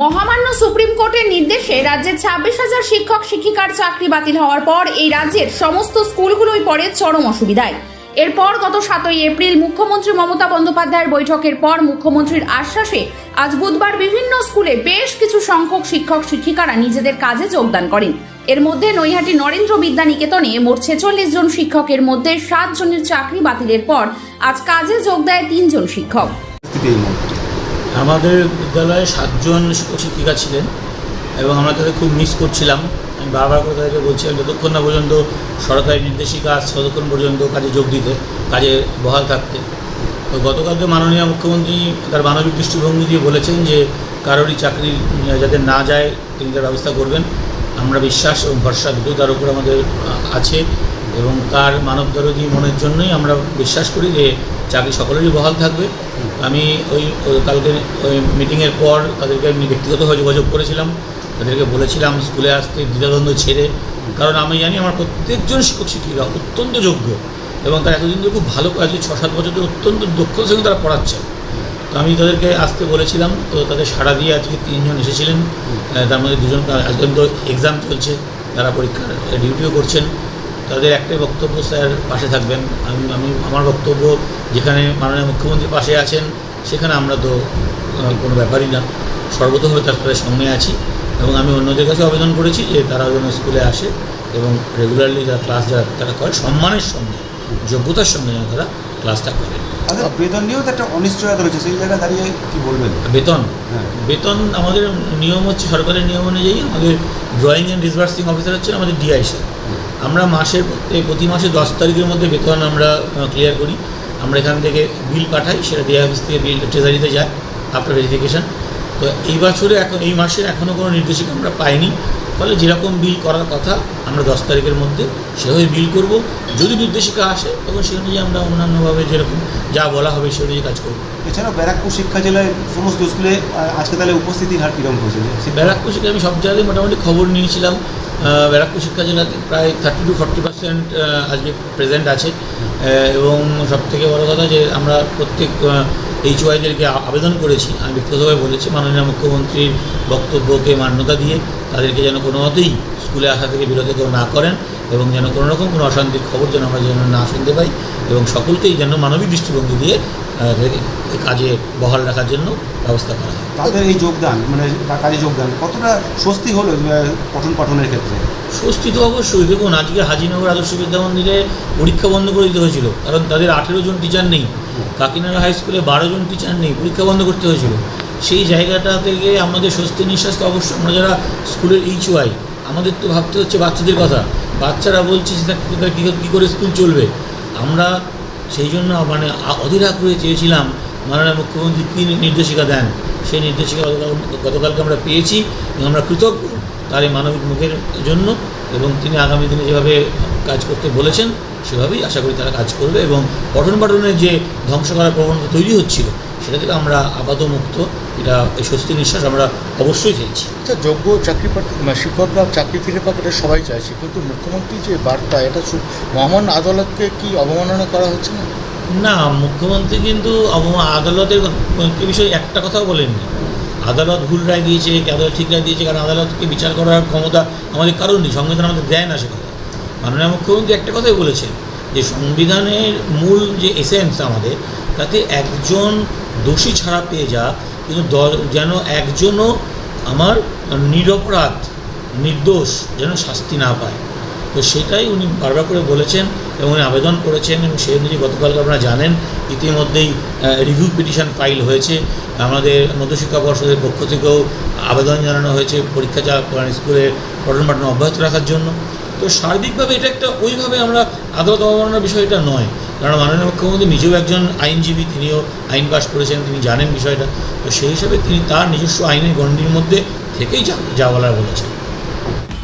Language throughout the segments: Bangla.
মহামান্য সুপ্রিম কোর্টের নির্দেশে রাজ্যের ছাব্বিশ হাজার শিক্ষক, শিক্ষিকার চাকরি বাতিল হওয়ার পর এই রাজ্যের সমস্ত স্কুলগুলোই পড়ে চরম অসুবিধায়। এরপর গত সাতই এপ্রিল মুখ্যমন্ত্রী মমতা বন্দ্যোপাধ্যায়ের বৈঠকের পর মুখ্যমন্ত্রীর আশ্বাসে আজ বুধবার বিভিন্ন স্কুলে বেশ কিছু সংখ্যক শিক্ষক, শিক্ষিকারা নিজেদের কাজে যোগদান করেন। এর মধ্যে নৈহাটি নরেন্দ্র বিদ্যা নিকেতনে মোট ছেচল্লিশ জন শিক্ষকের মধ্যে সাত জনের চাকরি বাতিলের পর আজ কাজে যোগ দেয় তিনজন শিক্ষক। আমাদের বিদ্যালয়ে সাতজন শিক্ষক শিক্ষিকা ছিলেন এবং আমরা তাদের খুব মিস করছিলাম। আমি বারবার করে তাদেরকে বলছিলাম, যতক্ষণ না পর্যন্ত সরকারি নির্দেশিকা আসছে, ততক্ষণ পর্যন্ত কাজে যোগ দিতে, কাজে বহাল থাকতে। তো গতকালকে মাননীয় মুখ্যমন্ত্রী তার মানবিক দৃষ্টিভঙ্গি দিয়ে বলেছেন যে, কারোরই চাকরি যাতে না যায়, তিনি তার ব্যবস্থা করবেন। আমরা বিশ্বাস এবং ভরসা দুটোই তার উপর আমাদের আছে এবং তার মানবদরদী মনের জন্যই আমরা বিশ্বাস করি যে চাকরি সকলেরই বহাল থাকবে। আমি ওই কালকে ওই মিটিংয়ের পর তাদেরকে আমি ব্যক্তিগতভাবে যোগাযোগ করেছিলাম। তাদেরকে বলেছিলাম, স্কুলে আসতে দ্বিধাদ্বন্দ্ব ছেড়ে। কারণ আমি জানি আমার প্রত্যেকজন শিক্ষক, শিক্ষিকা অত্যন্ত যোগ্য এবং তারা এতদিন ধরে খুব ভালো আজকে ছ, সাত বছর ধরে অত্যন্ত দক্ষতার সঙ্গে তারা পড়াচ্ছে তো আমি তাদেরকে আসতে বলেছিলাম, তো তাদের সাড়া দিয়ে আজকে তিনজন এসেছিলেন। তার মধ্যে দুজন আজকে তো এক্সাম চলছে, তারা পরীক্ষার ডিউটিও করছেন। তাদের একটাই বক্তব্য স্যার পাশে থাকবেন। আমি আমি আমার বক্তব্য যেখানে মাননীয় মুখ্যমন্ত্রী পাশে আছেন সেখানে আমরা তো কোনো ব্যাপারই না। সর্বতভাবে তার সঙ্গে আছি এবং আমি অন্যদের কাছে আবেদন করেছি যে তারা যেন স্কুলে আসে এবং রেগুলারলি যারা ক্লাস যারা তারা করে সম্মানের সঙ্গে যোগ্যতার সঙ্গে যেন তারা ক্লাসটা করে। তাদের বেতন নিয়েও তো একটা অনিশ্চয়তা রয়েছে সেই জায়গায় দাঁড়িয়ে কি বলবেন? বেতন? হ্যাঁ। বেতন আমাদের নিয়ম হচ্ছে সরকারের নিয়ম অনুযায়ী আমাদের ড্রয়িং অ্যান্ড ডিসবার্সিং অফিসার হচ্ছে আমাদের ডিআই স্যার আমরা প্রত্যেক, প্রতি মাসে দশ তারিখের মধ্যে বেতন আমরা ক্লিয়ার করি। আমরা এখান থেকে বিল পাঠাই, সেটা ডিআই অফিস থেকে বিল ট্রেজারিতে যায় আফটার ভেরিফিকেশান তো এই বছরে এখন, এই মাসে এখনও কোনো নির্দেশিকা আমরা পাইনি। ফলে যেরকম বিল করার কথা আমরা দশ তারিখের মধ্যে সেভাবে বিল করব। যদি নির্দেশিকা আসে তখন সে অনুযায়ী আমরা অন্যান্যভাবে যেরকম যা বলা হবে সে অনুযায়ী কাজ করব। এছাড়াও ব্যারাকপুর শিক্ষা জেলায় সমস্ত স্কুলে আজকে তাহলে উপস্থিতির হার কীরকম হয়েছে? ব্যারাকপুর শিক্ষা আমি সব জায়গায় মোটামুটি খবর নিয়েছিলাম। ব্যারাকপুর শিক্ষা জেলাতে প্রায় থার্টি টু ফর্টি পার্সেন্ট আজকে প্রেজেন্ট আছে। এবং সব থেকে বড় কথা যে আমরা প্রত্যেক এইচ ওয়াইদেরকে আবেদন করেছি। আমি ব্যক্তিগতভাবে বলেছি মাননীয় মুখ্যমন্ত্রীর বক্তব্যকে মান্যতা দিয়ে তাদেরকে যেন কোনো মতেই স্কুলে আসা থেকে বিরত কেউ না করেন এবং যেন কোনো রকম কোনো অশান্তির খবর যেন আমরা যেন না শুনতে পাই এবং সকলকেই যেন মানবিক দৃষ্টিভঙ্গি দিয়ে কাজে বহাল রাখার জন্য ব্যবস্থা করা হয়। তাদের এই যোগদান মানে কাজে যোগদান কতটা স্বস্তি হলো পঠন পাঠনের ক্ষেত্রে? স্বস্তি তো অবশ্যই। দেখুন আজকে হাজিনগর আদর্শ বিদ্যা মন্দিরে পরীক্ষা বন্ধ করে দিতে হয়েছিল কারণ তাদের আঠেরো জন টিচার নেই। কাকিনাড়া হাই স্কুলে বারো জন টিচার নেই, পরীক্ষা বন্ধ করতে হয়েছিল। সেই জায়গাটা থেকে আমাদের স্বস্তি নিঃশ্বাস তো অবশ্যই আমরা যারা স্কুলের এইচ ওয়াই আমাদের তো ভাবতে হচ্ছে বাচ্চাদের কথা। বাচ্চারা বলছে যে কী করে- স্কুল চলবে? আমরা সেই জন্য মানে অধীর আগ্রহে চেয়েছিলাম, মাননীয় মুখ্যমন্ত্রী কী নির্দেশিকা দেন? সেই নির্দেশিকা গতকালকে আমরা পেয়েছি আমরা কৃতজ্ঞ তার এই মানবিক মুখের জন্য এবং তিনি আগামী দিনে যেভাবে কাজ করতে বলেছেন সেভাবেই আশা করি তারা কাজ করবে এবং পঠন পাঠনের যে ধ্বংস করার প্রবণতা তৈরি হচ্ছিল সেটা থেকে আমরা আপাত মুক্ত এটা এই স্বস্তি নিঃশ্বাস আমরা অবশ্যই চাইছি আচ্ছা যোগ্য চাকরি প্রার্থী মানে শিক্ষকরা চাকরি ফিরে পাক এটা সবাই চাইছে কিন্তু মুখ্যমন্ত্রী যে বার্তা এটা মহামান্য আদালতকে কি অবমাননা করা হচ্ছে না? না মুখ্যমন্ত্রী কিন্তু আদালতের বিষয়ে একটা কথাও বলেননি। আদালত ভুল রায় দিয়েছে কি আদালত ঠিক রায় দিয়েছে কারণ আদালতকে বিচার করার ক্ষমতা আমাদের কারণ নেই সংবিধান আমাদের দেয় না সে কথা। মাননীয় মুখ্যমন্ত্রী একটা কথাই বলেছেন, যে সংবিধানের মূল যে এসেন্স আমাদের, তাতে একজন দোষী ছাড়া পেয়ে যা, কিন্তু যেন একজনও আমার নিরপরাধ, নির্দোষ যেন শাস্তি না পায়। তো সেটাই উনি বারবার করে বলেছেন এবং উনি আবেদন করেছেন এবং সেই অনুযায়ী গতকালকে আপনারা জানেন, ইতিমধ্যেই রিভিউ পিটিশন ফাইল হয়েছে। আমাদের মধ্যশিক্ষা পর্ষদের পক্ষ থেকেও আবেদন জানানো হয়েছে পরীক্ষা যা মানে স্কুলে পঠন পাঠন অব্যাহত রাখার জন্য। তো সার্বিকভাবে এটা একটা ওইভাবে আমরা আদালত অবমাননার বিষয় এটা নয়। কারণ মাননীয় মুখ্যমন্ত্রী নিজেও একজন আইনজীবী, তিনিও আইন পাশ করেছেন, তিনি জানেন বিষয়টা। তো সেই হিসাবে তিনি তার নিজস্ব আইনের গণ্ডির মধ্যে থেকেই যা বলার বলেছেন।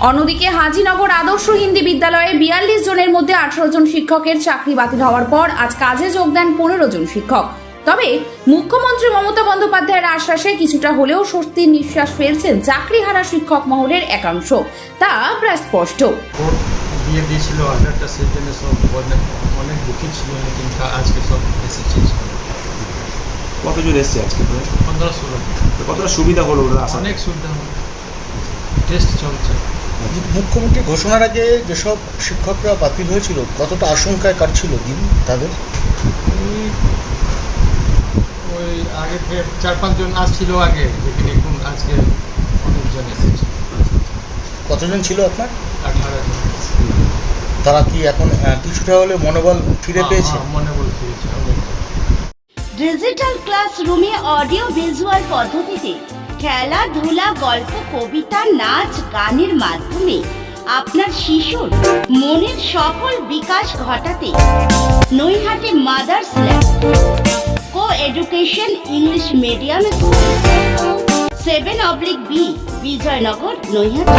অন্যদিকে হাজিনগর আদর্শ হিন্দি বিদ্যালয়ে বিয়াল্লিশ জনের মধ্যে আঠারো জন শিক্ষকের চাকরি বাতিল হওয়ার পর আজ কাজে যোগ দেন পনেরো জন শিক্ষক। তবে মুখ্যমন্ত্রী মমতা বন্দ্যোপাধ্যায়ের আশ্বাসে কিছুটা হলেও স্বস্তির নিঃশ্বাস ফেলছেন চাকরিহারা শিক্ষক মহলের একাংশ। তা প্রায় স্পষ্ট। দিয়ে দিয়েছিল অর্ডারটা সেই জন্য সব অনেক অনেক দুঃখী ছিল লেকিন তা আজকে সব এসে চেঞ্জ করে। কতজন এসছে আজকে পনেরো ষোলো কতটা সুবিধা হলো ওরা অনেক সুবিধা হলো। টেস্ট চলছে। মুখ্যমন্ত্রী ঘোষণার আগে যেসব শিক্ষকরা বাতিল হয়েছিল কতটা আশঙ্কায় কাটছিল দিন তাদের? ওই আগে ফের চার পাঁচজন আসছিল আগে আজকে অনেকজন এসেছে। কতজন ছিল আপনার? আঠারো জন। তারা কি এখন কিছুটা হলে মনোবল ফিরে পেয়েছে? হ্যাঁ, মনে বল ফিরেছে ডিজিটাল ক্লাসরুমে অডিও ভিজুয়াল পদ্ধতিতে খেলাধুলা গল্প কবিতা নাচ গানের মাধ্যমে আপনার শিশুর মনের সকল বিকাশ ঘটাতে Naihati mothers lab education English medium seven oblique B Bijoynagar Naihati